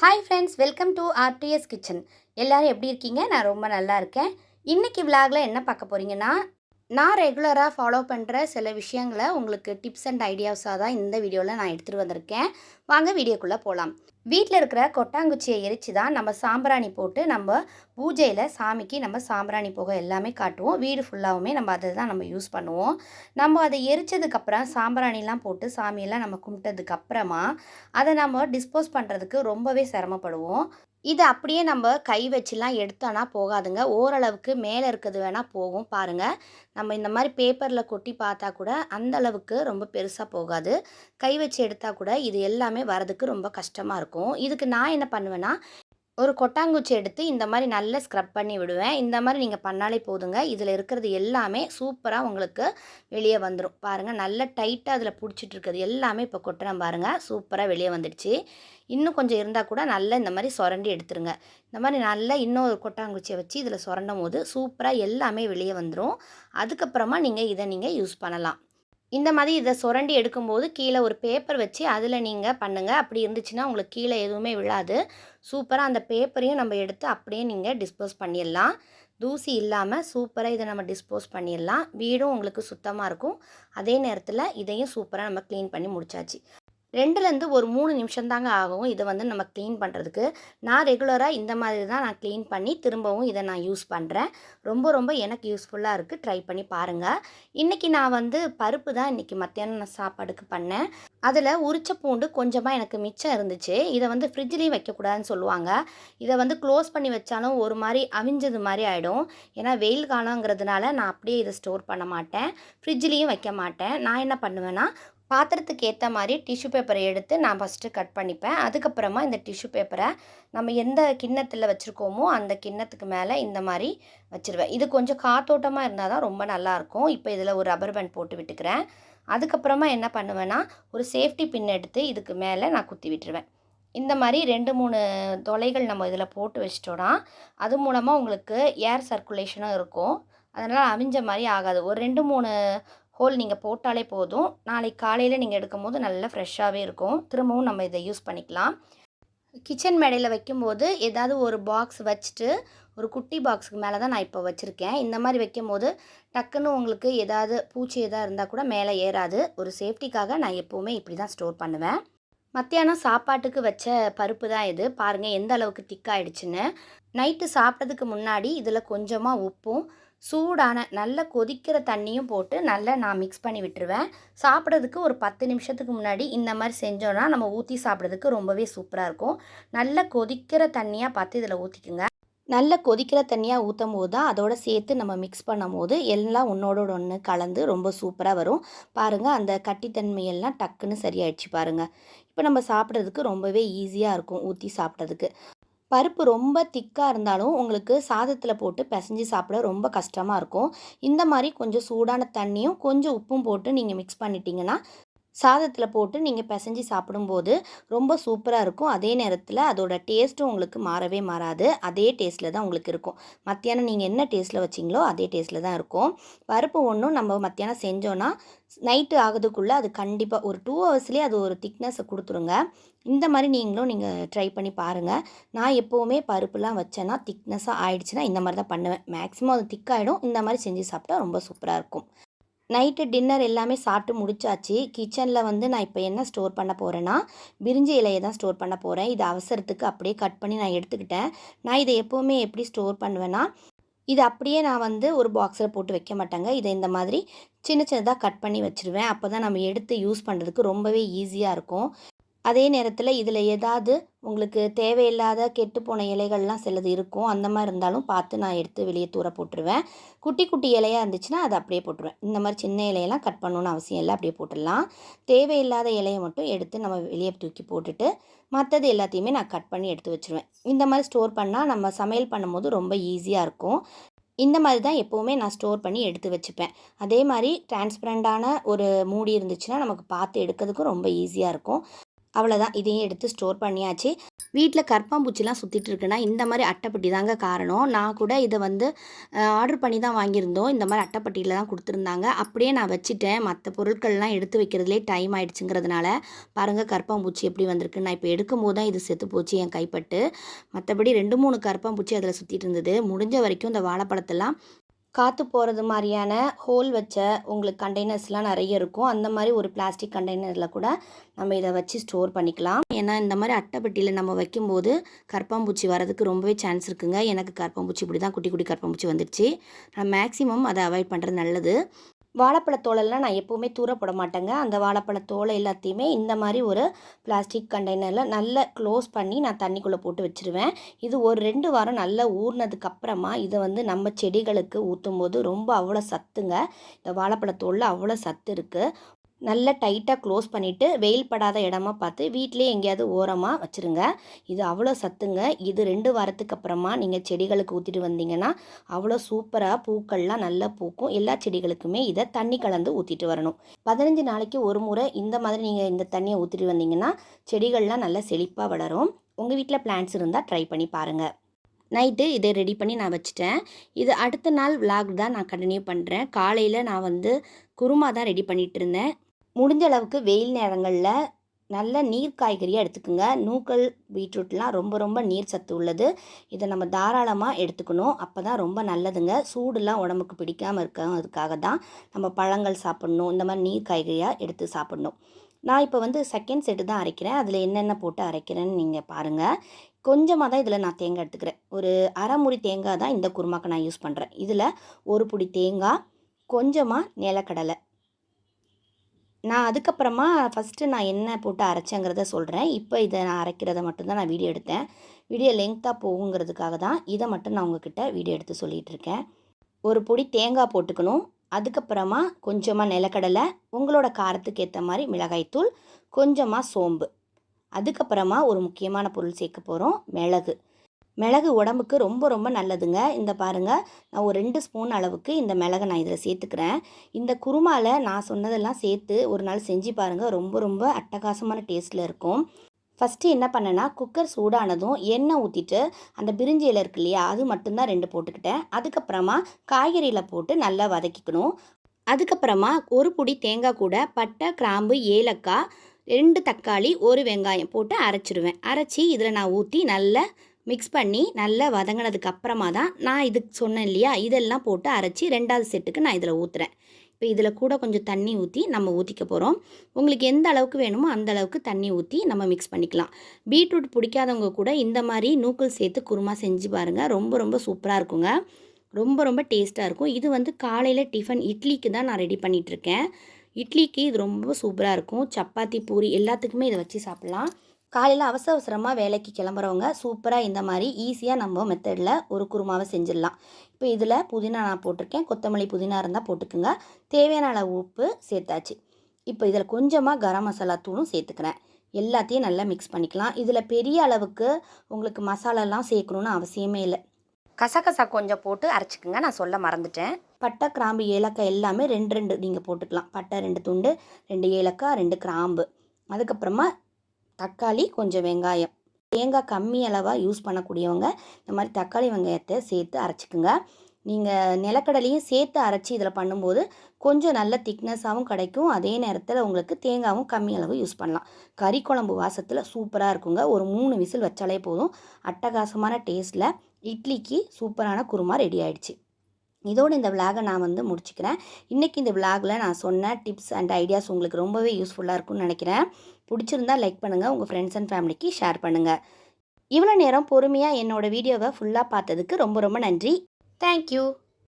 Hi friends welcome to RTS kitchen எல்லோரும் எப்படி இருக்கீங்க? நான் ரொம்ப நல்லா இருக்கேன். இன்றைக்கி விலாகில் என்ன பார்க்க போகிறீங்கன்னா நான் ரெகுலராக ஃபாலோ பண்ணுற சில விஷயங்களை உங்களுக்கு டிப்ஸ் அண்ட் ஐடியாஸாக தான் இந்த வீடியோவில் நான் எடுத்துகிட்டு வந்திருக்கேன். வாங்க வீடியோக்குள்ளே போகலாம் வீட்டில் இருக்கிற கொட்டாங்குச்சியை எரித்து தான் நம்ம சாம்பிராணி போட்டு நம்ம பூஜையில் சாமிக்கு நம்ம சாம்பிராணி புகை எல்லாமே காட்டுவோம். வீடு ஃபுல்லாகவுமே நம்ம அதை தான் நம்ம யூஸ் பண்ணுவோம். நம்ம அதை எரிச்சதுக்கப்புறம் சாம்பிராணிலாம் போட்டு சாமியெல்லாம் நம்ம கும்பிட்டதுக்கப்புறமா அதை நம்ம டிஸ்போஸ் பண்ணுறதுக்கு ரொம்பவே சிரமப்படுவோம். இதை அப்படியே நம்ம கை வச்சுலாம் எடுத்தோன்னா போகாதுங்க. ஓரளவுக்கு மேலே இருக்கிறது வேணால் போகும் பாருங்கள் நம்ம இந்த மாதிரி பேப்பரில் கொட்டி பார்த்தா கூட அந்த அளவுக்கு ரொம்ப பெருசாக போகாது. கை வச்சு எடுத்தால் கூட இது எல்லாமே வரதுக்கு ரொம்ப கஷ்டமாக இருக்கும். இதுக்கு நான் என்ன பண்ணுவேன்னா ஒரு கொட்டாங்குச்சி எடுத்து இந்த மாதிரி நல்லா ஸ்க்ரப் பண்ணி விடுவேன். இந்த மாதிரி நீங்கள் பண்ணாலே போதுங்க. இதில் இருக்கிறது எல்லாமே சூப்பராக உங்களுக்கு வெளியே வந்துடும் பாருங்கள் நல்லா டைட்டாக அதில் பிடிச்சிட்டு இருக்கிறது எல்லாமே இப்போ கொட்டுறேன் பாருங்கள் சூப்பராக வெளியே வந்துடுச்சு. இன்னும் கொஞ்சம் இருந்தால் கூட நல்லா இந்த மாதிரி சுரண்டி எடுத்துருங்க. இந்த மாதிரி நல்லா இன்னொரு கொட்டாங்குச்சியை வச்சு இதில் சுரண்டும் போது சூப்பராக எல்லாமே வெளியே வந்துடும் அதுக்கப்புறமா நீங்கள் இதை நீங்கள் யூஸ் பண்ணலாம். இந்த மாதிரி இதை சுரண்டி எடுக்கும்போது கீழே ஒரு பேப்பர் வச்சு அதில் நீங்கள் பண்ணுங்கள் அப்படி இருந்துச்சுன்னா உங்களுக்கு கீழே எதுவுமே விழாது. சூப்பராக அந்த பேப்பரையும் நம்ம எடுத்து அப்படியே நீங்கள் டிஸ்போஸ் பண்ணிடலாம். தூசி இல்லாமல் சூப்பராக இதை நம்ம டிஸ்போஸ் பண்ணிடலாம். வீடும் உங்களுக்கு சுத்தமாக இருக்கும். அதே நேரத்தில் இதையும் சூப்பராக நம்ம க்ளீன் பண்ணி முடிச்சாச்சு. ரெண்டுலேருந்து ஒரு மூணு நிமிஷம் தாங்க ஆகும் இதை வந்து நம்ம க்ளீன் பண்ணுறதுக்கு. நான் ரெகுலராக இந்த மாதிரி தான் நான் க்ளீன் பண்ணி திரும்பவும் இதை நான் யூஸ் பண்ணுறேன். ரொம்ப ரொம்ப எனக்கு யூஸ்ஃபுல்லாக இருக்குது ட்ரை பண்ணி பாருங்கள் இன்றைக்கி நான் வந்து பருப்பு தான் இன்றைக்கி மத்தியானம் நான் சாப்பாடுக்கு பண்ணேன். அதில் உரிச்ச பூண்டு கொஞ்சமாக எனக்கு மிச்சம் இருந்துச்சு. இதை வந்து ஃப்ரிட்ஜ்லேயும் வைக்கக்கூடாதுன்னு சொல்லுவாங்க. இதை வந்து க்ளோஸ் பண்ணி வச்சாலும் ஒரு மாதிரி அவிஞ்சது மாதிரி ஆகிடும் ஏன்னா வெயில் காலங்கிறதுனால நான் அப்படியே இதை ஸ்டோர் பண்ண மாட்டேன். ஃப்ரிட்ஜ்லேயும் வைக்க மாட்டேன். நான் என்ன பண்ணுவேன்னா பாத்திரத்துக்கு ஏற்ற மாதிரி டிஷ்யூ பேப்பரை எடுத்து நான் ஃபஸ்ட்டு கட் பண்ணிப்பேன். அதுக்கப்புறமா இந்த டிஷ்யூ பேப்பரை நம்ம எந்த கிண்ணத்தில் வச்சுருக்கோமோ அந்த கிண்ணத்துக்கு மேலே இந்த மாதிரி வச்சுருவேன். இது கொஞ்சம் காத்தோட்டமாக இருந்தால் தான் ரொம்ப நல்லாயிருக்கும் இப்போ இதில் ஒரு ரப்பர் பேண்ட் போட்டு விட்டுக்கிறேன். அதுக்கப்புறமா என்ன பண்ணுவேன்னா ஒரு சேஃப்டி பின் எடுத்து இதுக்கு மேலே நான் குத்தி விட்டுருவேன். இந்த மாதிரி ரெண்டு மூணு தொலைகள் நம்ம இதில் போட்டு வச்சிட்டோன்னா அது மூலமாக உங்களுக்கு ஏர் சர்க்குலேஷனும் இருக்கும். அதனால் அவிஞ்ச மாதிரி ஆகாது. ஒரு ரெண்டு மூணு ஹோல் நீங்கள் போட்டாலே போதும். நாளைக்கு காலையில் நீங்கள் எடுக்கும் போது நல்லா ஃப்ரெஷ்ஷாகவே இருக்கும். திரும்பவும் நம்ம இதை யூஸ் பண்ணிக்கலாம். கிச்சன் மேடையில் வைக்கும்போது ஏதாவது ஒரு பாக்ஸ் வச்சுட்டு ஒரு குட்டி பாக்ஸுக்கு மேலே தான் நான் இப்போ வச்சுருக்கேன். இந்த மாதிரி வைக்கும்போது டக்குன்னு உங்களுக்கு ஏதாவது பூச்சி எதாவது இருந்தால் கூட மேலே ஏறாது. ஒரு சேஃப்டிக்காக நான் எப்போவுமே இப்படி தான் ஸ்டோர் பண்ணுவேன். மத்தியானம் சாப்பாட்டுக்கு வச்ச பருப்பு தான் இது. பாருங்கள் எந்த அளவுக்கு திக்காயிடுச்சுன்னு நைட்டு சாப்பிட்டதுக்கு முன்னாடி இதில் கொஞ்சமாக உப்பும் சூடான நல்ல கொதிக்கிற தண்ணியும் போட்டு நல்லா நான் மிக்ஸ் பண்ணி விட்டுருவேன். சாப்பிட்றதுக்கு ஒரு பத்து நிமிஷத்துக்கு முன்னாடி இந்த மாதிரி செஞ்சோன்னா நம்ம ஊற்றி சாப்பிட்றதுக்கு ரொம்பவே சூப்பராக இருக்கும். நல்ல கொதிக்கிற தண்ணியாக பார்த்து இதில் ஊற்றிக்குங்க நல்ல கொதிக்கிற தண்ணியாக ஊற்றும் போது தான் அதோட சேர்த்து நம்ம மிக்ஸ் பண்ணும் போது எல்லாம் ஒன்றோட ஒன்று கலந்து ரொம்ப சூப்பராக வரும். பாருங்கள் அந்த கட்டித்தன்மையெல்லாம் டக்குன்னு சரியாயிடுச்சு பாருங்கள் இப்போ நம்ம சாப்பிட்றதுக்கு ரொம்பவே ஈஸியாக இருக்கும் ஊற்றி சாப்பிட்றதுக்கு. பருப்பு ரொம்ப திக்காக இருந்தாலும் உங்களுக்கு சாதத்தில் போட்டு பிசைஞ்சு சாப்பிட ரொம்ப கஷ்டமாக இருக்கும். இந்த மாதிரி கொஞ்சம் சூடான தண்ணியும் கொஞ்சம் உப்பும் போட்டு நீங்கள் மிக்ஸ் பண்ணிட்டீங்கன்னா சாதத்தில் போட்டு நீங்கள் பிசைஞ்சு சாப்பிடும்போது ரொம்ப சூப்பராக இருக்கும். அதே நேரத்தில் அதோட டேஸ்ட்டும் உங்களுக்கு மாறவே மாறாது. அதே டேஸ்ட்டில் தான் உங்களுக்கு இருக்கும். மத்தியானம் நீங்கள் என்ன டேஸ்ட்டில் வச்சிங்களோ அதே டேஸ்ட்டில் தான் இருக்கும். பருப்பு ஒன்றும் நம்ம மத்தியானம் செஞ்சோன்னா நைட்டு ஆகுதுக்குள்ளே அது கண்டிப்பாக ஒரு டூ ஹவர்ஸ்லேயே அது ஒரு திக்னஸை கொடுத்துருங்க. இந்த மாதிரி நீங்களும் நீங்கள் ட்ரை பண்ணி பாருங்கள் நான் எப்போவுமே பருப்புலாம் வச்சேன்னா திக்னஸாக ஆயிடுச்சுன்னா இந்த மாதிரி தான் பண்ணுவேன். மேக்ஸிமம் அது திக்காகிடும் இந்த மாதிரி செஞ்சு சாப்பிட்டா ரொம்ப சூப்பராக இருக்கும். நைட்டு டின்னர் எல்லாமே சாப்பிட்டு முடிச்சாச்சு. கிச்சனில் வந்து நான் இப்போ என்ன ஸ்டோர் பண்ண போகிறேன்னா பிரிஞ்சி இலையை தான் ஸ்டோர் பண்ண போகிறேன் இது அவசரத்துக்கு அப்படியே கட் பண்ணி நான் எடுத்துக்கிட்டேன். நான் இதை எப்போவுமே எப்படி ஸ்டோர் பண்ணுவேன்னா இது அப்படியே நான் வந்து ஒரு பாக்ஸில் போட்டு வைக்க மாட்டேங்க. இதை இந்த மாதிரி சின்ன சின்னதாக கட் பண்ணி வச்சுருவேன். அப்போ தான் நம்ம எடுத்து யூஸ் பண்ணுறதுக்கு ரொம்பவே ஈஸியாக இருக்கும். அதே நேரத்தில் இதில் ஏதாவது உங்களுக்கு தேவையில்லாத கெட்டுப்போன இலைகள்லாம் சிலது இருக்கும். அந்த மாதிரி இருந்தாலும் பார்த்து நான் எடுத்து வெளியே தூர போட்டுருவேன். குட்டி குட்டி இலையாக இருந்துச்சுன்னா அதை அப்படியே போட்டுருவேன். இந்த மாதிரி சின்ன இலையெல்லாம் கட் பண்ணணும்னு அவசியம் இல்லை. அப்படியே போட்டுடலாம். தேவையில்லாத இலையை மட்டும் எடுத்து நம்ம வெளியே தூக்கி போட்டுட்டு மற்றது எல்லாத்தையுமே நான் கட் பண்ணி எடுத்து வச்சுருவேன். இந்த மாதிரி ஸ்டோர் பண்ணால் நம்ம சமையல் பண்ணும்போது ரொம்ப ஈஸியாக இருக்கும். இந்த மாதிரி தான் எப்போவுமே நான் ஸ்டோர் பண்ணி எடுத்து வச்சுப்பேன். அதே மாதிரி டிரான்ஸ்பரண்டான ஒரு மூடி இருந்துச்சுன்னா நமக்கு பார்த்து எடுக்கிறதுக்கும் ரொம்ப ஈஸியாக இருக்கும். அவ்வளோதான் இதையும் எடுத்து ஸ்டோர் பண்ணியாச்சு. வீட்டில் கற்பாம்பூச்சிலாம் சுற்றிட்டு இருக்குன்னா இந்த மாதிரி அட்டைப்பட்டி தாங்க காரணம். நான் கூட இதை வந்து ஆர்டர் பண்ணி தான் வாங்கியிருந்தோம். இந்த மாதிரி அட்டைப்பட்டியில் தான் கொடுத்துருந்தாங்க. அப்படியே நான் வச்சுட்டேன். மற்ற பொருட்கள்லாம் எடுத்து வைக்கிறதுலே டைம் ஆயிடுச்சுங்கிறதுனால பாருங்கள் கற்பாம்பூச்சி எப்படி வந்திருக்கு நான் இப்போ எடுக்கும் போது தான் இது செத்து போச்சு என் கைப்பட்டு. மற்றபடி ரெண்டு மூணு கற்பாம்பூச்சி அதில் சுற்றிட்டு இருந்தது. முடிஞ்ச வரைக்கும் இந்த வாழைப்பழத்தெல்லாம் காற்று போகிறது மாதிரியான ஹோல் வச்ச உங்களுக்கு கண்டெய்னர்ஸ்லாம் நிறைய இருக்கும். அந்த மாதிரி ஒரு பிளாஸ்டிக் கண்டெய்னரில் கூட நம்ம இதை வச்சு ஸ்டோர் பண்ணிக்கலாம். ஏன்னா இந்த மாதிரி அட்டைப்பட்டியில் நம்ம வைக்கும்போது கற்பாம்பூச்சி வரதுக்கு ரொம்பவே சான்ஸ் இருக்குங்க. எனக்கு கற்பாம்பூச்சி இப்படி தான் குட்டி குட்டி கற்பாம்பூச்சி வந்துடுச்சு. நான் மேக்ஸிமம் அதை அவாய்ட் பண்ணுறது நல்லது. வாழைப்பழத்தோலெல்லாம் நான் எப்போவுமே தூர போட மாட்டேங்க. அந்த வாழைப்பழத்தோலை எல்லாத்தையுமே இந்த மாதிரி ஒரு பிளாஸ்டிக் கண்டெய்னரில் நல்லா க்ளோஸ் பண்ணி நான் தண்ணிக்குள்ளே போட்டு வச்சுருவேன். இது ஒரு ரெண்டு வாரம் நல்லா ஊறினதுக்கப்புறமா இதை வந்து நம்ம செடிகளுக்கு ஊற்றும் போது ரொம்ப அவ்வளோ சத்துங்க. இந்த வாழைப்பழத்தோலில் அவ்வளோ சத்து இருக்குது நல்லா டைட்டாக க்ளோஸ் பண்ணிவிட்டு வெயில் படாத இடமா பார்த்து வீட்டிலே எங்கேயாவது ஓரமாக வச்சுருங்க. இது அவ்வளோ சத்துங்க. இது ரெண்டு வாரத்துக்கு அப்புறமா நீங்கள் செடிகளுக்கு ஊற்றிட்டு வந்தீங்கன்னா அவ்வளோ சூப்பராக பூக்கள்லாம் நல்லா பூக்கும். எல்லா செடிகளுக்குமே இதை தண்ணி கலந்து ஊற்றிட்டு வரணும். பதினஞ்சு நாளைக்கு ஒரு முறை இந்த மாதிரி நீங்கள் இந்த தண்ணியை ஊற்றிட்டு வந்தீங்கன்னா செடிகள்லாம் நல்லா செழிப்பாக வளரும். உங்கள் வீட்டில் பிளான்ஸ் இருந்தால் ட்ரை பண்ணி பாருங்கள் நைட்டு இதை ரெடி பண்ணி நான் வச்சுட்டேன். இது அடுத்த நாள் விலாக் தான் நான் கண்டினியூ பண்ணுறேன் காலையில் நான் வந்து குருமா தான் ரெடி பண்ணிகிட்டு இருந்தேன். முடிஞ்ச அளவுக்கு வெயில் நேரங்களில் நல்ல நீர் காய்கறியாக எடுத்துக்கோங்க. நூக்கல் பீட்ரூட்லாம் ரொம்ப ரொம்ப நீர் சத்து உள்ளது. இதை நம்ம தாராளமாக எடுத்துக்கணும். அப்போ தான் ரொம்ப நல்லதுங்க. சூடுலாம் உடம்புக்கு பிடிக்காமல் இருக்கிறதுக்காக தான் நம்ம பழங்கள் சாப்பிட்ணும். இந்த மாதிரி நீர் காய்கறியாக எடுத்து சாப்பிட்ணும். நான் இப்போ வந்து செகண்ட் செட்டு தான் அரைக்கிறேன். அதில் என்னென்ன போட்டு அரைக்கிறேன்னு நீங்கள் பாருங்கள் கொஞ்சமாக தான் இதில் நான் தேங்காய் எடுத்துக்கிறேன். ஒரு அரை முடி தேங்காய் தான் இந்த குருமாக்கு நான் யூஸ் பண்ணுறேன் இதில் ஒரு பொடி தேங்காய் கொஞ்சமாக நிலக்கடலை. நான் அதுக்கப்புறமா ஃபஸ்ட்டு நான் என்ன போட்டு அரைச்சேங்கிறத சொல்கிறேன் இப்போ இதை நான் அரைக்கிறத மட்டும்தான் நான் வீடியோ எடுத்தேன். வீடியோ லெங்க்த்தாக போகுங்கிறதுக்காக தான் இதை மட்டும் நான் உங்ககிட்ட வீடியோ எடுத்து சொல்லிகிட்டு இருக்கேன். ஒரு பொடி தேங்காய் போட்டுக்கணும். அதுக்கப்புறமா கொஞ்சமாக நிலக்கடலை உங்களோட காரத்துக்கு ஏற்ற மாதிரி மிளகாய்த்தூள் கொஞ்சமாக சோம்பு. அதுக்கப்புறமா ஒரு முக்கியமான பொருள் சேர்க்க போகிறோம் மிளகு. மிளகு உடம்புக்கு ரொம்ப ரொம்ப நல்லதுங்க. இந்த பாருங்கள் நான் ஒரு ரெண்டு ஸ்பூன் அளவுக்கு இந்த மிளகை நான் இதில் சேர்த்துக்கிறேன். இந்த குருமாவில் நான் சொன்னதெல்லாம் சேர்த்து ஒரு நாள் செஞ்சு பாருங்கள் ரொம்ப ரொம்ப அட்டகாசமான டேஸ்ட்டில் இருக்கும். ஃபஸ்ட்டு என்ன பண்ணேன்னா குக்கர் சூடானதும் எண்ணெய் ஊற்றிட்டு அந்த பிரிஞ்சி இலை இருக்கு இல்லையா அது மட்டும்தான் ரெண்டு போட்டுக்கிட்டேன். அதுக்கப்புறமா காய்கறியில் போட்டு நல்லா வதக்கிக்கணும். அதுக்கப்புறமா ஒரு பொடி தேங்காய் கூட பட்டை கிராம்பு ஏலக்காய் ரெண்டு தக்காளி ஒரு வெங்காயம் போட்டு அரைச்சிடுவேன் அரைச்சி இதில் நான் ஊற்றி நல்லா மிக்ஸ் பண்ணி நல்லா வதங்கினதுக்கு அப்புறமா தான் நான் இதுக்கு சொன்னேன் இல்லையா? இதெல்லாம் போட்டு அரைச்சி ரெண்டாவது செட்டுக்கு நான் இதில் ஊற்றுறேன் இப்போ இதில் கூட கொஞ்சம் தண்ணி ஊற்றி நம்ம ஊற்றிக்க போகிறோம் உங்களுக்கு எந்த அளவுக்கு வேணுமோ அந்த அளவுக்கு தண்ணி ஊற்றி நம்ம மிக்ஸ் பண்ணிக்கலாம். பீட்ரூட் பிடிக்காதவங்க கூட இந்த மாதிரி நூக்கல் சேர்த்து குருமா செஞ்சு பாருங்கள் ரொம்ப ரொம்ப சூப்பராக இருக்குங்க. ரொம்ப ரொம்ப டேஸ்ட்டாக இருக்கும். இது வந்து காலையில் டிஃபன் இட்லிக்கு தான் நான் ரெடி பண்ணிகிட்ருக்கேன் இட்லிக்கு இது ரொம்ப சூப்பராக இருக்கும். சப்பாத்தி பூரி எல்லாத்துக்குமே இதை வச்சு சாப்பிட்லாம். காலையில் அவசர அவசரமாக வேலைக்கு கிளம்புறவங்க சூப்பராக இந்த மாதிரி ஈஸியாக நம்ம மெத்தடில் ஒரு குருமாவை செஞ்சிடலாம். இப்போ இதில் புதினா நான் போட்டிருக்கேன். கொத்தமல்லி புதினா இருந்தால் போட்டுக்குங்க. தேவையான அளவு உப்பு சேர்த்தாச்சு. இப்போ இதில் கொஞ்சமாக கரம் மசாலா தூளும் சேர்த்துக்கிறேன். எல்லாத்தையும் நல்லா மிக்ஸ் பண்ணிக்கலாம். இதில் பெரிய அளவுக்கு உங்களுக்கு மசாலாலாம் சேர்க்கணுன்னு அவசியமே இல்லை. கசகசா கொஞ்சம் போட்டு அரைச்சிக்கோங்க. நான் சொல்ல மறந்துட்டேன். பட்டை கிராம்பு ஏலக்காய் எல்லாமே ரெண்டு ரெண்டு நீங்கள் போட்டுக்கலாம். பட்டை ரெண்டு துண்டு ரெண்டு ஏலக்காய் ரெண்டு கிராம்பு. அதுக்கப்புறமா தக்காளி கொஞ்சம் வெங்காயம். தேங்காய் கம்மி அளவாக யூஸ் பண்ணக்கூடியவங்க இந்த மாதிரி தக்காளி வெங்காயத்தை சேர்த்து அரைச்சிக்குங்க. நீங்கள் நிலக்கடலையும் சேர்த்து அரைச்சி இதில் பண்ணும்போது கொஞ்சம் நல்ல திக்னஸாகவும் கிடைக்கும். அதே நேரத்தில் உங்களுக்கு தேங்காயும் கம்மி அளவு யூஸ் பண்ணலாம். கறி குழம்பு வாசத்தில் சூப்பராக இருக்குங்க. ஒரு மூணு விசில் வச்சாலே போதும். அட்டகாசமான டேஸ்ட்டில் இட்லிக்கு சூப்பரான குருமா ரெடி ஆயிடுச்சு. இதோடு இந்த விலாகை நான் வந்து முடிச்சுக்கிறேன். இன்றைக்கி இந்த விலாகில் நான் சொன்ன டிப்ஸ் அண்ட் ஐடியாஸ் உங்களுக்கு ரொம்பவே யூஸ்ஃபுல்லாக இருக்கும்னு நினைக்கிறேன். பிடிச்சிருந்தா லைக் பண்ணுங்கள் உங்கள் ஃப்ரெண்ட்ஸ் அண்ட் ஃபேமிலிக்கு ஷேர் பண்ணுங்கள் இவ்வளோ நேரம் பொறுமையாக என்னோடய வீடியோவை ஃபுல்லாக பார்த்ததுக்கு ரொம்ப ரொம்ப நன்றி. தேங்க்யூ